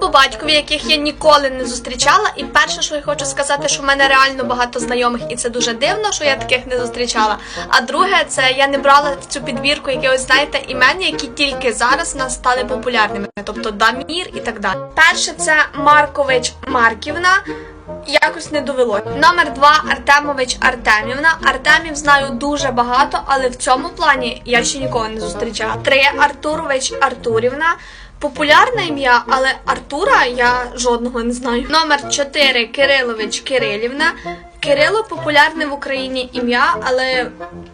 по батькові, яких я ніколи не зустрічала. І перше, що я хочу сказати, що в мене реально багато знайомих, і це дуже дивно, що я таких не зустрічала. А друге, це я не брала в цю підбірку якихось, знаєте, імен, які тільки зараз в нас стали популярними, тобто Дамір і так далі. Перше, це Маркович Марківна. Якось не довело. Номер два Артемович Артемівна. Артемів знаю дуже багато, але в цьому плані я ще нікого не зустрічала. Три Артурович Артурівна. Популярне ім'я, але Артура я жодного не знаю. Номер 4 Кирилович Кирилівна. Кирило популярне в Україні ім'я, але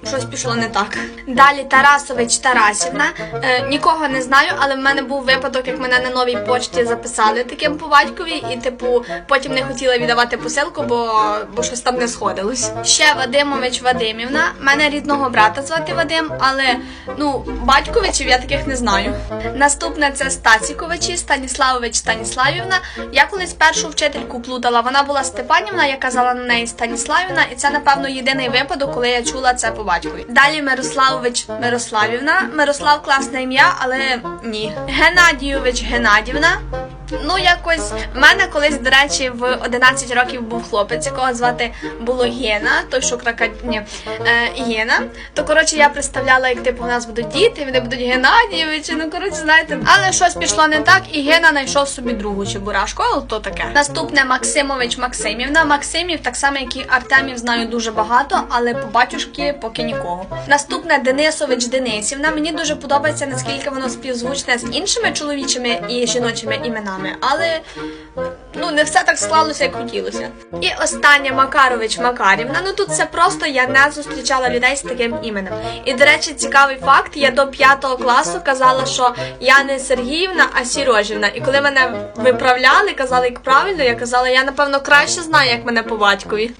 щось пішло не так. Далі Тарасович Тарасівна. Е, нікого не знаю, але в мене був випадок, як мене на новій почті записали таким по батькові, і типу потім не хотіла віддавати посилку, бо, бо щось там не сходилось. Ще Вадимович Вадимівна. Мене рідного брата звати Вадим, але ну батьковичів я таких не знаю. Наступне це Стасіковичі, Станіславович Станіславівна. Я колись першу вчительку плутала. Вона була Степанівна, я казала на неї Станіславівна, і це напевно єдиний випадок, коли я чула це по батькові. Далі Мирославович Мирославівна. Мирослав класне ім'я, але ні. Геннадійович Геннадівна. Ну, якось в мене колись, до речі, в 11 років був хлопець, якого звати було Гена, той, що крака... Ні, е, Гена. То коротше я представляла, як типу у нас будуть діти, вони будуть Геннадійовичі. Ну коротше, знаєте, але щось пішло не так, і Гена знайшов собі другу чебурашку, але то таке. Наступне Максимович Максимівна. Максимів, так само як і Артемів, знаю дуже багато, але по батюшки поки нікого. Наступне Денисович Денисівна. Мені дуже подобається, наскільки воно співзвучне з іншими чоловічими і жіночими іменами, але ну не все так склалося, як хотілося. І остання Макарович Макарівна. Ну тут це просто я не зустрічала людей з таким іменем. І до речі, цікавий факт: я до п'ятого класу казала, що я не Сергіївна, а Сірожівна. І коли мене виправляли, казали, як правильно, я казала, я напевно краще знаю, як мене по батькові.